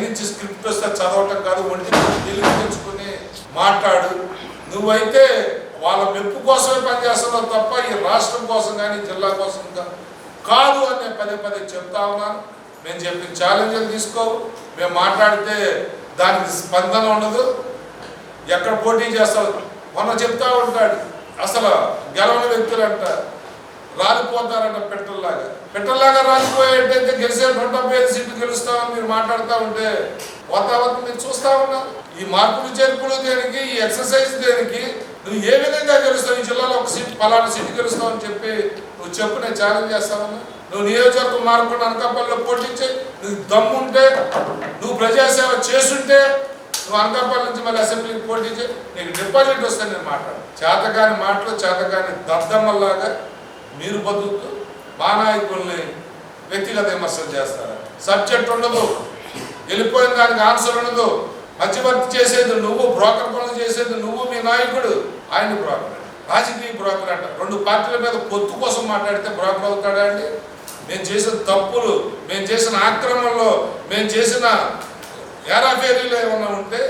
పైనుంచి స్క్రిప్ట్ వస్తే చదవటం కాదు ఒంటి తెలుగు తెచ్చుకుని మాట్లాడు. నువ్వైతే వాళ్ళ మెప్పు కోసమే పనిచేస్తున్నావు తప్ప ఈ రాష్ట్రం కోసం కానీ జిల్లా కోసం కాదు అని నేను పదే పదే చెప్తా ఉన్నాను. మేము చెప్పిన ఛాలెంజ్లు తీసుకోవు. మేము మాట్లాడితే దానికి స్పందన ఉండదు. ఎక్కడ పోటీ చేస్తావు? మొన్న చెప్తా ఉంటాడు. అసలు గెలవని వ్యక్తులు అంట రాలిపోతారంట పెట్టల్లాగా పెట్టల్లాగా రాలిపోయేటైతే గెలిచేటువంటి సీట్లు గెలుస్తామని మీరు మాట్లాడుతూ ఉంటే వాతావరణం మీరు చూస్తా ఉన్నారు. ఈ మార్పులు చేర్పులు దేనికి ఈ ఎక్సర్సైజ్ దేనికి నువ్వు ఏ విధంగా గెలుస్తావు? ఈ జిల్లాలో ఒక సీట్ పలానా సీటు గెలుస్తావు అని చెప్పి నువ్వు చెప్పు నేను ఛాలెంజ్ చేస్తావన్నా నువ్వు నియోజకవర్గం మార్పులు అనకాపల్లిలో పోటీంచే నువ్వు దమ్ముంటే నువ్వు ప్రజాసేవ చేస్తుంటే నువ్వు అనకాపల్లి నుంచి మళ్ళీ అసెంబ్లీకి పోటీ నీకు డిపాజిట్ వస్తే నేను మాట్లాడు చేతకాని మాటలు చేతకాని దద్దమ్మలాగా మీరు బతుకుతూ మా నాయకుల్ని వ్యక్తిగత విమర్శలు చేస్తారు? సబ్జెక్ట్ ఉండదు. వెళ్ళిపోయిన దానికి ఆన్సర్ ఉండదు. మధ్యవర్తి చేసేది నువ్వు బ్రోకర్ పనులు చేసేది నువ్వు మీ నాయకుడు ఆయన బ్రోకర్. రాజకీయ బ్రోకర్ అంట. రెండు పార్టీల మీద పొత్తు కోసం మాట్లాడితే బ్రోకర్ అవుతాడా అండి? మేము చేసిన తప్పులు మేము చేసిన ఆక్రమణలో మేము చేసిన ఏరాఫేరీలు ఏమన్నా ఉంటే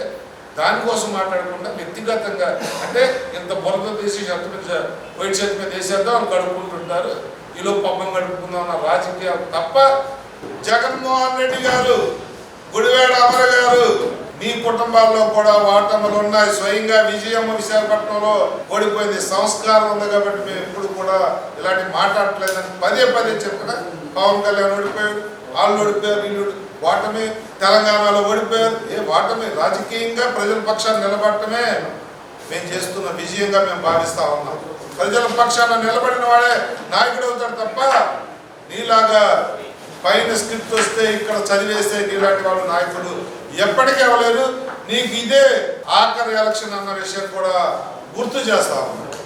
దానికోసం మాట్లాడకుండా వ్యక్తిగతంగా అంటే ఇంత బురద తీసి చెత్త మీద వైట్ చేతి మీద వేసేద్దాం వాళ్ళు గడుపుకుంటుంటారు ఈలో పబ్బం గడుపుకుందాం అన్న రాజకీయాలు తప్ప జగన్మోహన్ రెడ్డి గారు గుడివేడ అమర గారు మీ కుటుంబాల్లో కూడా వాటములు ఉన్నాయి స్వయంగా విజయమ్మ విశాఖపట్నంలో ఓడిపోయింది. సంస్కారం ఉంది కాబట్టి మేము ఎప్పుడు కూడా ఇలాంటి మాట్లాడట్లేదని పదే పదే చెప్పిన పవన్ కళ్యాణ్ ఓడిపోయాడు వాళ్ళు ఓడిపోయారు వీళ్ళు వాటమే తెలంగాణలో ఓడిపోయారు. ఏ వాటమే? రాజకీయంగా ప్రజల పక్షాన్ని నిలబడటమే మేము చేస్తున్న విజయంగా మేము భావిస్తా ఉన్నాం. ప్రజల పక్షాన నిలబడిన వాడే నాయకుడు అవుతాడు తప్ప నీలాగా పైన స్క్రిప్ట్ వస్తే ఇక్కడ చదివేస్తే నీలాంటి వాళ్ళు నాయకుడు ఎప్పటికీ అవ్వలేదు నీకు ఇదే ఆఖరి ఎలక్షన్ అన్న విషయం కూడా గుర్తు చేస్తా